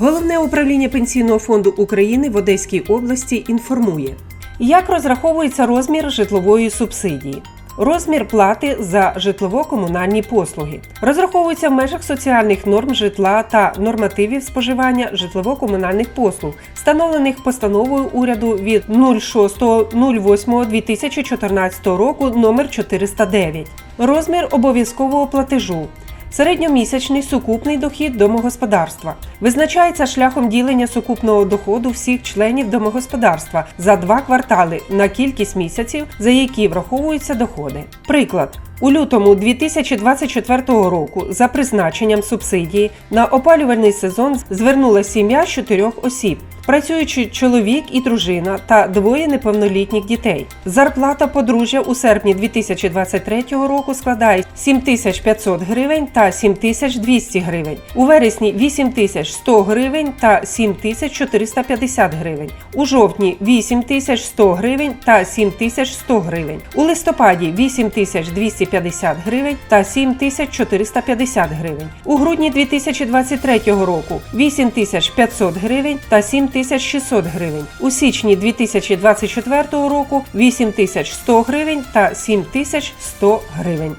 Головне управління Пенсійного фонду України в Одеській області інформує, як розраховується розмір житлової субсидії. Розмір плати за житлово-комунальні послуги розраховується в межах соціальних норм житла та нормативів споживання житлово-комунальних послуг, встановлених постановою уряду від 06.08.2014 року номер 409. Розмір обов'язкового платежу Середньомісячний сукупний дохід домогосподарства визначається шляхом ділення сукупного доходу всіх членів домогосподарства за два квартали на кількість місяців, за які враховуються доходи. Приклад. У лютому 2024 року за призначенням субсидії на опалювальний сезон звернула сім'я з чотирьох осіб. Працюючи чоловік і дружина та двоє неповнолітніх дітей. Зарплата подружжя у серпні 2023 року складає 7500 гривень та 7200 гривень. У вересні 8100 гривень та 7450 гривень. У жовтні 8100 гривень та 7100 гривень. У листопаді 8250 гривень та 7450 гривень. У грудні 2023 року 8500 гривень та 7600 гривень. У січні 2024 року 8100 гривень та 7100 гривень.